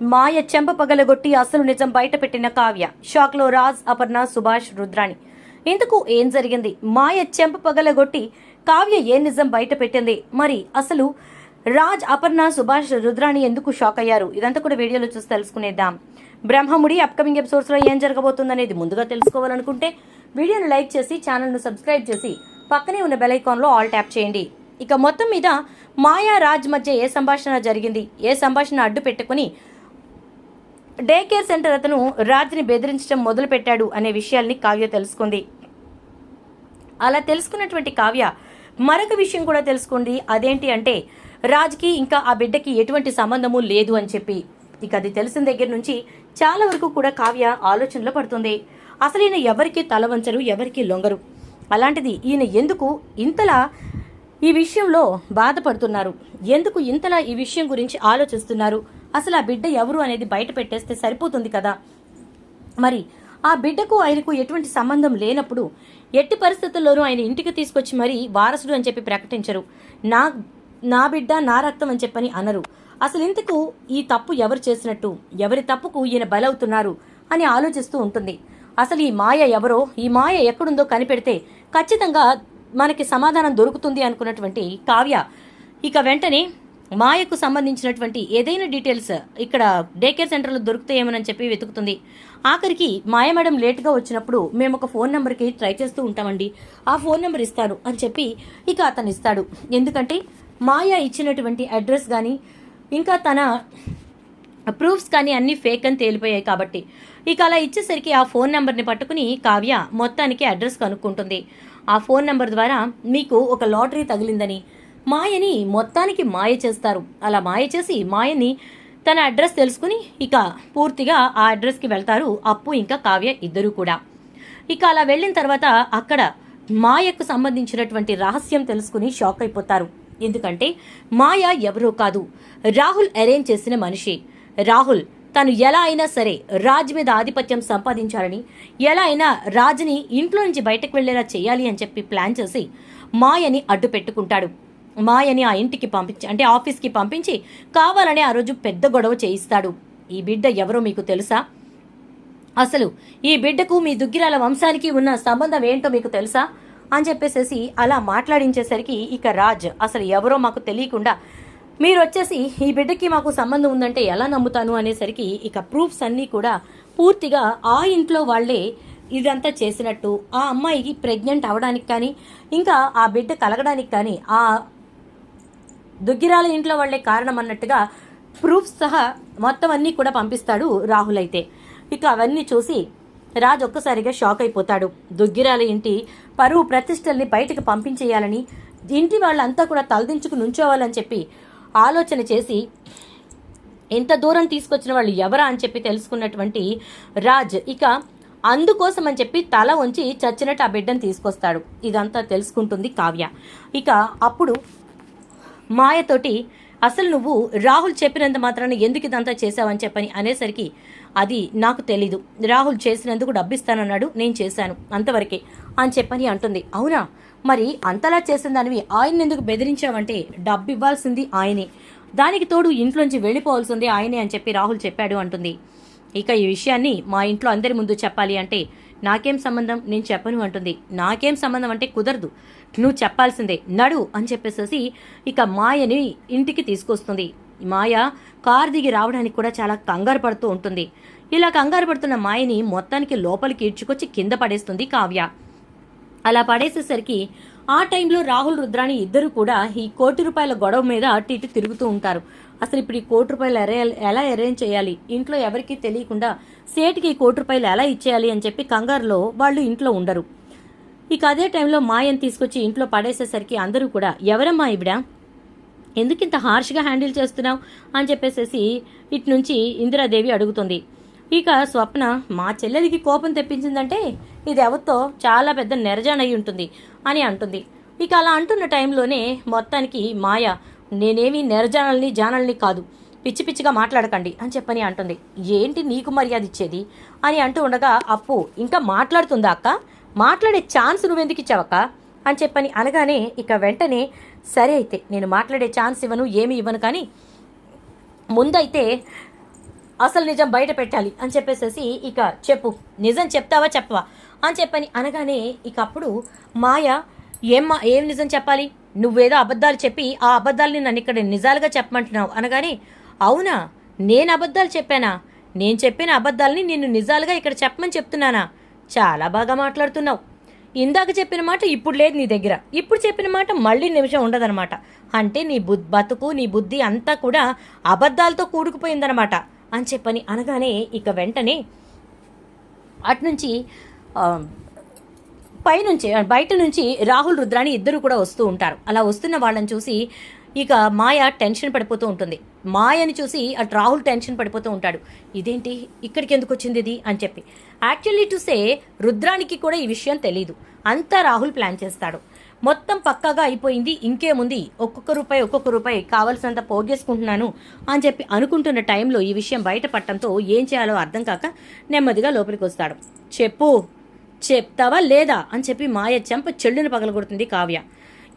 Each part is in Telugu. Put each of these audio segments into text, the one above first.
మాయ చెంప పగలగొట్టి అసలు నిజం బయటపెట్టిన కావ్య. షాక్లో రాజ్ అపర్ణ సుభాష్ రుద్రాణి. ఇందుకు ఏం జరిగింది? మాయ చెంప పగలగొట్టి కావ్య ఏ నిజం బయటపెట్టింది? మరి అసలు రాజ్ అపర్ణ సుభాష్ రుద్రాణి ఎందుకు షాక్ అయ్యారు? ఇదంతా కూడా వీడియోలో చూసి తెలుసుకునేద్దాం. బ్రహ్మముడి అప్కమింగ్ ఎపిసోడ్స్లో ఏం జరగబోతుందనేది ముందుగా తెలుసుకోవాలనుకుంటే వీడియోను లైక్ చేసి ఛానల్ను సబ్స్క్రైబ్ చేసి పక్కనే ఉన్న బెల్ ఐకాన్లో ఆల్ ట్యాప్ చేయండి. ఇక మొత్తం మీద మాయా రాజ్ మధ్య ఏ సంభాషణ జరిగింది? ఏ సంభాషణ అడ్డు పెట్టుకుని డే కేర్ సెంటర్ అతను రాజ్ని బెదిరించడం మొదలుపెట్టాడు అనే విషయాల్ని కావ్య తెలుసుకుంది. అలా తెలుసుకున్నటువంటి కావ్య మరొక విషయం కూడా తెలుసుకుంది. అదేంటి అంటే రాజ్కి ఇంకా ఆ బిడ్డకి ఎటువంటి సంబంధము లేదు అని చెప్పి. ఇక అది తెలిసిన దగ్గర నుంచి చాలా వరకు కూడా కావ్య ఆలోచనలో పడుతుంది. అసలు ఈయన ఎవరికి తల వంచరు ఎవరికి లొంగరు? అలాంటిది ఈయన ఎందుకు ఇంతలా ఈ విషయంలో బాధపడుతున్నారు? ఎందుకు ఇంతలా ఈ విషయం గురించి ఆలోచిస్తున్నారు? అసలు ఆ బిడ్డ ఎవరు అనేది బయట పెట్టేస్తే సరిపోతుంది కదా? మరి ఆ బిడ్డకు ఆయనకు ఎటువంటి సంబంధం లేనప్పుడు ఎట్టి పరిస్థితుల్లోనూ ఆయన ఇంటికి తీసుకొచ్చి మరీ వారసుడు అని చెప్పి ప్రకటించరు. నా నా బిడ్డ నా రక్తం అని చెప్పని అనరు. అసలు ఇంతకు ఈ తప్పు ఎవరు చేసినట్టు? ఎవరి తప్పుకు ఈయన బలవుతున్నారు అని ఆలోచిస్తూ ఉంటుంది. అసలు ఈ మాయ ఎవరో ఈ మాయ ఎక్కడుందో కనిపెడితే ఖచ్చితంగా మనకి సమాధానం దొరుకుతుంది అనుకున్నటువంటి కావ్య ఇక వెంటనే మాయకు సంబంధించినటువంటి ఏదైనా డీటెయిల్స్ ఇక్కడ డే కేర్ సెంటర్లో దొరుకుతాయేమోనని చెప్పి వెతుకుతుంది. ఆఖరికి మాయ మేడం లేట్గా వచ్చినప్పుడు మేము ఒక ఫోన్ నెంబర్కి ట్రై చేస్తూ ఉంటామండి. ఆ ఫోన్ నెంబర్ ఇస్తాను అని చెప్పి ఇక అతను ఇస్తాడు. ఎందుకంటే మాయ ఇచ్చినటువంటి అడ్రస్ కానీ ఇంకా తన ప్రూఫ్స్ కానీ అన్నీ ఫేక్ అని తేలిపోయాయి కాబట్టి ఇక అలా ఇచ్చేసరికి ఆ ఫోన్ నెంబర్ని పట్టుకుని కావ్య మొత్తానికి అడ్రస్ కనుక్కుంటుంది. ఆ ఫోన్ నెంబర్ ద్వారా మీకు ఒక లాటరీ తగిలిందని మాయని మొత్తానికి మాయ చేస్తారు. అలా మాయ చేసి మాయని తన అడ్రస్ తెలుసుకుని ఇక పూర్తిగా ఆ అడ్రస్కి వెళ్తారు అప్పు ఇంకా కావ్య ఇద్దరు కూడా. ఇక అలా వెళ్ళిన తర్వాత అక్కడ మాయకు సంబంధించినటువంటి రహస్యం తెలుసుకుని షాక్ అయిపోతారు. ఎందుకంటే మాయ ఎవరో కాదు రాహుల్ అరేంజ్ చేసిన మనిషి. రాహుల్ తను ఎలా అయినా సరే రాజ్ మీద ఆధిపత్యం సంపాదించాలని ఎలా అయినా రాజుని ఇంట్లో నుంచి బయటకు వెళ్ళేలా చేయాలి అని చెప్పి ప్లాన్ చేసి మాయని అడ్డు పెట్టుకుంటాడు మాయని ఆ ఇంటికి పంపించి అంటే ఆఫీస్కి పంపించి కావాలని ఆ రోజు పెద్ద గొడవ చేయిస్తాడు. ఈ బిడ్డ ఎవరో మీకు తెలుసా? అసలు ఈ బిడ్డకు మీ దుగ్గిరాల వంశానికి ఉన్న సంబంధం ఏంటో మీకు తెలుసా? అని చెప్పేసేసి అలా మాట్లాడించేసరికి ఇక రాజ్ అసలు ఎవరో మాకు తెలియకుండా మీరు వచ్చేసి ఈ బిడ్డకి మాకు సంబంధం ఉందంటే ఎలా నమ్ముతాను అనేసరికి ఇక ప్రూఫ్స్ అన్నీ కూడా పూర్తిగా ఆ ఇంట్లో వాళ్ళే ఇదంతా చేసినట్టు ఆ అమ్మాయికి ప్రెగ్నెంట్ అవడానికి కానీ ఇంకా ఆ బిడ్డ కలగడానికి కానీ ఆ దుగ్గిరాల ఇంట్లో వాళ్ళే కారణం అన్నట్టుగా ప్రూఫ్ సహా మొత్తం అన్నీ కూడా పంపిస్తాడు రాహుల్ అయితే. ఇక అవన్నీ చూసి రాజ్ ఒక్కసారిగా షాక్ అయిపోతాడు. దుగ్గిరాల ఇంటి పరువు ప్రతిష్టల్ని బయటకు పంపించేయాలని ఇంటి వాళ్ళంతా కూడా తలదించుకు నుంచోవాలని చెప్పి ఆలోచన చేసి ఎంత దూరం తీసుకొచ్చిన వాళ్ళు ఎవరా అని చెప్పి తెలుసుకున్నటువంటి రాజ్ ఇక అందుకోసం అని చెప్పి తల ఉంచి చచ్చినట్టు ఆ బిడ్డను తీసుకొస్తాడు. ఇదంతా తెలుసుకుంటుంది కావ్య. ఇక అప్పుడు మాయతోటి అసలు నువ్వు రాహుల్ చెప్పినంత మాత్రాన ఎందుకు ఇదంతా చేశావని చెప్పని అనేసరికి అది నాకు తెలీదు. రాహుల్ చేసినందుకు డబ్బిస్తానన్నాడు నేను చేశాను అంతవరకే అని చెప్పని అంటుంది. అవునా? మరి అంతలా చేసిన దానివి ఆయన ఎందుకు బెదిరించావంటే డబ్బు ఇవ్వాల్సింది ఆయనే. దానికి తోడు ఇంట్లోంచి వెళ్ళిపోవాల్సింది ఆయనే అని చెప్పి రాహుల్ చెప్పాడు అంటుంది. ఇక ఈ విషయాన్ని మా ఇంట్లో అందరి ముందు చెప్పాలి అంటే నాకేం సంబంధం? నేను చెప్పను అంటుంది. నాకేం సంబంధం అంటే కుదరదు. నువ్వు చెప్పాల్సిందే. నడు అని చెప్పేసేసి ఇక మాయని ఇంటికి తీసుకొస్తుంది. మాయ కార్ దిగి రావడానికి కూడా చాలా కంగారు పడుతూ ఉంటుంది. ఇలా కంగారు పడుతున్న మాయని మొత్తానికి లోపలికి ఈడ్చుకొచ్చి కింద పడేస్తుంది కావ్య. అలా పడేసేసరికి ఆ టైంలో రాహుల్ రుద్రాణి ఇద్దరు కూడా ఈ కోటి రూపాయల గొడవ మీద అటు ఇటు తిరుగుతూ ఉంటారు. అసలు ఇప్పుడు ఈ కోటి రూపాయలు ఎరే ఎలా అరేంజ్ చేయాలి? ఇంట్లో ఎవరికీ తెలియకుండా సేటుకి ఈ కోటి రూపాయలు ఎలా ఇచ్చేయాలి అని చెప్పి కంగారులో వాళ్ళు ఇంట్లో ఉండరు. ఇక అదే టైంలో మాయని తీసుకొచ్చి ఇంట్లో పడేసేసరికి అందరూ కూడా ఎవరమ్మా ఇవిడ ఎందుకు ఇంత హార్ష్గా హ్యాండిల్ చేస్తున్నావు? అని చెప్పేసేసి ఇటు నుంచి ఇందిరాదేవి అడుగుతుంది. ఇక స్వప్న మా చెల్లెలికి కోపం తెప్పించిందంటే ఇది ఎవరితో చాలా పెద్ద నెరజానై ఉంటుంది అని అంటుంది. ఇక అలా అంటున్న టైంలోనే మొత్తానికి మాయ నేనేమి నిరజనల్ని జానల్ని కాదు. పిచ్చి పిచ్చిగా మాట్లాడకండి అని చెప్పని అంటుంది. ఏంటి నీకు మర్యాద ఇచ్చేది? అని అంటూ ఉండగా అప్పు ఇంకా మాట్లాడుతుందా అక్క? మాట్లాడే ఛాన్స్ నువ్వెందుకు ఇచ్చావక్క? అని చెప్పని అనగానే ఇక వెంటనే సరే అయితే నేను మాట్లాడే ఛాన్స్ ఇవ్వను ఏమి ఇవ్వను కానీ ముందైతే అసలు నిజం బయట పెట్టాలి అని చెప్పేసేసి ఇక చెప్పు నిజం చెప్తావా చెప్పవా? అని చెప్పని అనగానే ఇక అప్పుడు మాయ ఏం ఏం నిజం చెప్పాలి? నువ్వేదో అబద్ధాలు చెప్పి ఆ అబద్ధాలని నన్ను ఇక్కడ నిజాలుగా చెప్పమంటున్నావు. అనగానే అవునా? నేను అబద్ధాలు చెప్పానా? నేను చెప్పిన అబద్ధాలని నిన్ను నిజాలుగా ఇక్కడ చెప్పమని చెప్తున్నానా? చాలా బాగా మాట్లాడుతున్నావు. ఇందాక చెప్పిన మాట ఇప్పుడు లేదు నీ దగ్గర. ఇప్పుడు చెప్పిన మాట మళ్ళీ నిమిషం ఉండదన్నమాట. అంటే నీ బు బతుకు నీ బుద్ధి అంతా కూడా అబద్ధాలతో కూడుకుపోయిందనమాట అని చెప్పని అనగానే ఇక వెంటనే అటు నుంచి పైనుంచి బయట నుంచి రాహుల్ రుద్రాని ఇద్దరు కూడా వస్తూ ఉంటారు. అలా వస్తున్న వాళ్ళని చూసి ఇక మాయ టెన్షన్ పడిపోతూ ఉంటుంది. మాయని చూసి అటు రాహుల్ టెన్షన్ పడిపోతూ ఉంటాడు. ఇదేంటి? ఇక్కడికి ఎందుకు వచ్చింది ఇది? అని చెప్పి. యాక్చువల్లీ చూసే రుద్రానికి కూడా ఈ విషయం తెలియదు అంతా రాహుల్ ప్లాన్ చేస్తాడు. మొత్తం పక్కాగా అయిపోయింది. ఇంకేముంది? ఒక్కొక్క రూపాయి ఒక్కొక్క రూపాయి కావలసినంత పోగేసుకుంటున్నాను అని చెప్పి అనుకుంటున్న టైంలో ఈ విషయం బయటపడటంతో ఏం చేయాలో అర్థం కాక నెమ్మదిగా లోపలికి వస్తాడు. చెప్పు. చెప్తావా లేదా అని చెప్పి మాయ చెంప చెల్లుని పగలగొడుతుంది కావ్య.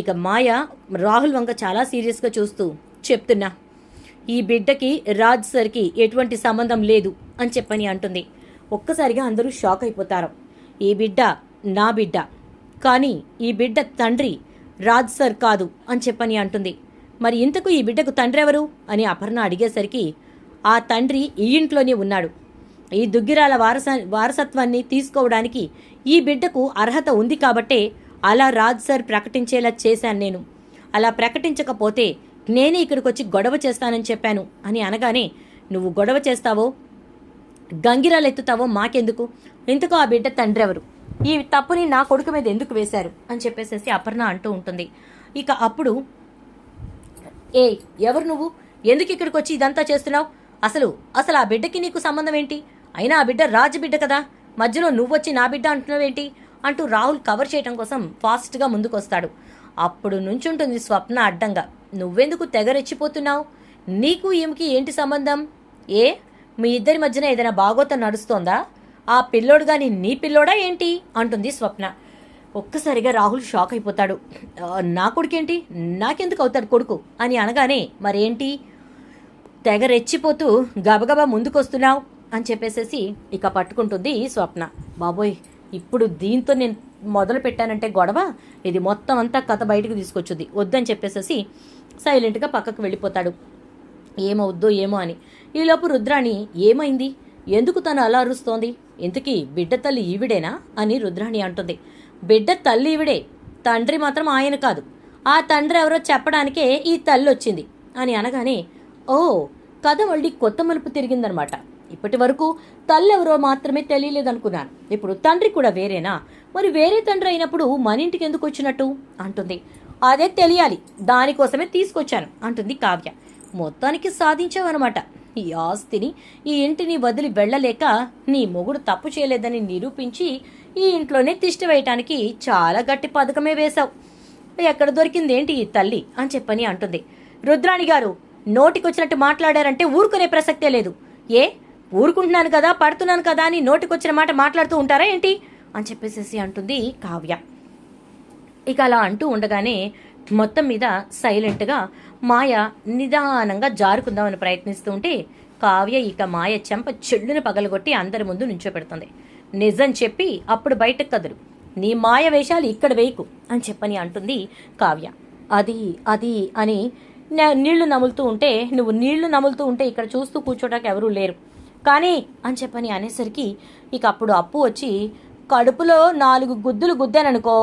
ఇక మాయ రాహుల్ వంక చాలా సీరియస్గా చూస్తూ చెప్తున్నా ఈ బిడ్డకి రాజ్ సర్కి ఎటువంటి సంబంధం లేదు అని చెప్పని అంటుంది. ఒక్కసారిగా అందరూ షాక్ అయిపోతారు. ఈ బిడ్డ నా బిడ్డ. కానీ ఈ బిడ్డ తండ్రి రాజ్ సర్ కాదు అని చెప్పని అంటుంది. మరి ఇంతకు ఈ బిడ్డకు తండ్రి ఎవరు అని అపర్ణ అడిగేసరికి ఆ తండ్రి ఈ ఇంట్లోనే ఉన్నాడు. ఈ దుగ్గిరాల వారస వారసత్వాన్ని తీసుకోవడానికి ఈ బిడ్డకు అర్హత ఉంది కాబట్టే అలా రాజ్ సార్ ప్రకటించేలా చేశాను నేను. అలా ప్రకటించకపోతే నేనే ఇక్కడికి వచ్చి గొడవ చేస్తానని చెప్పాను అని అనగానే నువ్వు గొడవ చేస్తావో గంగిరాలు ఎత్తుతావో మాకెందుకు? ఎందుకో ఆ బిడ్డ తండ్రి ఎవరు ఈ తప్పుని నా కొడుకు మీద ఎందుకు వేశారు? అని చెప్పేసేసి అపర్ణ అంటూ ఉంటుంది. ఇక అప్పుడు ఏ ఎవరు నువ్వు? ఎందుకు ఇక్కడికి వచ్చి ఇదంతా చేస్తున్నావు? అసలు అసలు ఆ బిడ్డకి నీకు సంబంధం ఏంటి? అయినా ఆ బిడ్డ రాజు బిడ్డ కదా. మధ్యలో నువ్వొచ్చి నా బిడ్డ అంటున్నావేంటి? అంటూ రాహుల్ కవర్ చేయడం కోసం ఫాస్ట్గా ముందుకొస్తాడు. అప్పుడు నుంచుంటుంది స్వప్న అడ్డంగా. నువ్వెందుకు తెగరెచ్చిపోతున్నావు? నీకు ఈమెకి ఏంటి సంబంధం? ఏ? మీ ఇద్దరి మధ్యన ఏదైనా బాగోతం నడుస్తోందా? ఆ పిల్లోడు గాని నీ పిల్లోడా ఏంటి? అంటుంది స్వప్న. ఒక్కసారిగా రాహుల్ షాక్ అయిపోతాడు. నా కొడుకేంటి? నాకెందుకు అవుతాడు కొడుకు? అని అనగానే మరేంటి? తెగ రెచ్చిపోతూ గబగబా ముందుకొస్తున్నావు. అని చెప్పేసేసి ఇక పట్టుకుంటుంది స్వప్న. బాబోయ్ ఇప్పుడు దీంతో నేను మొదలు పెట్టానంటే గొడవ? ఇది మొత్తం అంతా కథ బయటకు తీసుకొచ్చుద్ది. వద్దని చెప్పేసేసి సైలెంట్గా పక్కకు వెళ్ళిపోతాడు. ఏమవుద్దో ఏమో అని. ఈలోపు రుద్రాణి ఏమైంది? ఎందుకు తను అలా అరుస్తోంది? ఇంతకీ బిడ్డ తల్లి ఈవిడేనా? అని రుద్రాణి అంటుంది. బిడ్డ తల్లి ఈవిడే. తండ్రి మాత్రం ఆయన కాదు. ఆ తండ్రి ఎవరో చెప్పడానికే ఈ తల్లి వచ్చింది. అని అనగానే ఓ కథ మళ్ళీ కొత్త మలుపు తిరిగిందనమాట. ఇప్పటి వరకు తల్లి ఎవరో మాత్రమే తెలియలేదనుకున్నాను. ఇప్పుడు తండ్రి కూడా వేరేనా? మరి వేరే తండ్రి అయినప్పుడు మన ఇంటికి ఎందుకు వచ్చినట్టు? అంటుంది. అదే తెలియాలి. దానికోసమే తీసుకొచ్చాను అంటుంది కావ్య. మొత్తానికి సాధించావన్నమాట. ఈ ఆస్తిని ఈ ఇంటిని వదిలి వెళ్ళలేక నీ మొగుడు తప్పు చేయలేదని నిరూపించి ఈ ఇంట్లోనే తిష్టి వేయటానికి చాలా గట్టి పథకమే వేశావు. ఎక్కడ దొరికిందేంటి ఈ తల్లి? అని చెప్పని అంటుంది. రుద్రాణి గారు నోటికొచ్చినట్టు మాట్లాడారంటే ఊరుకునే ప్రసక్తే లేదు. ఏ? ఊరుకుంటున్నాను కదా పడుతున్నాను కదా అని నోటికొచ్చిన మాట మాట్లాడుతూ ఉంటారా ఏంటి? అని చెప్పేసేసి అంటుంది కావ్య. ఇక అలా అంటూ ఉండగానే మొత్తం మీద సైలెంట్గా మాయ నిదానంగా జారుకుందామని ప్రయత్నిస్తూ ఉంటే కావ్య ఇక మాయ చెంప చెల్లున పగలగొట్టి అందరి ముందు నుంచోపెడుతుంది నిజం చెప్పి అప్పుడు బయటకు కదరు నీ మాయ వేషాలు ఇక్కడ వేయకు అని చెప్పని అంటుంది కావ్య. అది అది అని నీళ్ళు నములుతూ ఉంటే నువ్వు నీళ్ళు నములుతూ ఉంటే ఇక్కడ చూస్తూ కూర్చోటానికి ఎవరూ లేరు. కానీ అని చెప్పని అనేసరికి ఇక అప్పుడు అప్పు వచ్చి కడుపులో నాలుగు గుద్దులు గుద్దాననుకో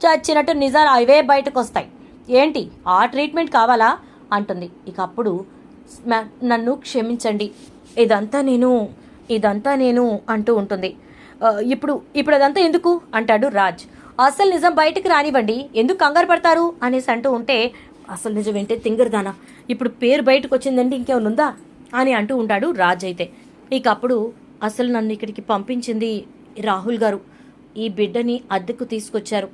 చచ్చినట్టు నిజాలు అవే బయటకు వస్తాయి ఏంటి ఆ ట్రీట్మెంట్ కావాలా? అంటుంది. ఇక అప్పుడు నన్ను క్షమించండి. ఇదంతా నేను ఇదంతా నేను అంటూ ఉంటుంది. ఇప్పుడు ఇప్పుడు అదంతా ఎందుకు? అంటాడు రాజ్. అసలు నిజం బయటకు రానివ్వండి. ఎందుకు కంగారు పడతారు? అనేసి అంటూ ఉంటే అసలు నిజం ఏంటే తింగరదానా? ఇప్పుడు పేరు బయటకు వచ్చిందండి ఇంకేమైనా ఉందా? అని అంటూ ఉంటాడు రాజ్ అయితే. ఇక అప్పుడు అసలు నన్ను ఇక్కడికి పంపించింది రాహుల్ గారు. ఈ బిడ్డని అద్దెకు తీసుకొచ్చారు.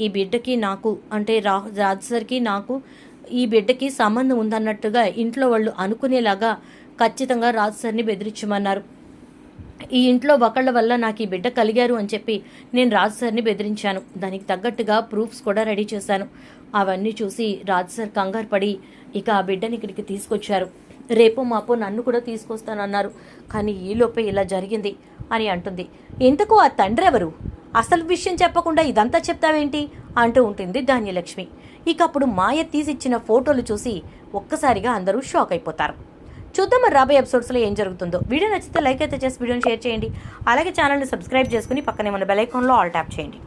ఈ బిడ్డకి నాకు అంటే రా రాజ్ సార్కి నాకు ఈ బిడ్డకి సంబంధం ఉందన్నట్టుగా ఇంట్లో వాళ్ళు అనుకునేలాగా ఖచ్చితంగా రాజ్ సార్ని బెదిరించమన్నారు. ఈ ఇంట్లో ఒకళ్ళ వల్ల నాకు ఈ బిడ్డ కలిగారు అని చెప్పి నేను రాజ్ సార్ని బెదిరించాను. దానికి తగ్గట్టుగా ప్రూఫ్స్ కూడా రెడీ చేశాను. అవన్నీ చూసి రాజ్ సార్ కంగారు పడి ఇక ఆ బిడ్డని ఇక్కడికి తీసుకొచ్చారు. రేపు మాపో నన్ను కూడా తీసుకొస్తానన్నారు. కానీ ఈలోపే ఇలా జరిగింది అని అంటుంది. ఇంతకు ఆ తండ్రి ఎవరు? అసలు విషయం చెప్పకుండా ఇదంతా చెప్తావేంటి? అంటూ ఉంటుంది ధాన్యలక్ష్మి. ఇక అప్పుడు మాయ తీసిచ్చిన ఫోటోలు చూసి ఒక్కసారిగా అందరూ షాక్ అయిపోతారు. చూద్దాం మరి రాబోయే ఎపిసోడ్స్లో ఏం జరుగుతుందో. వీడియో నచ్చితే లైక్ అయితే చేసి వీడియోని షేర్ చేయండి. అలాగే ఛానల్ని సబ్స్క్రైబ్ చేసుకుని పక్కనే మన బెల్ ఐకాన్లో ఆల్ ట్యాప్ చేయండి.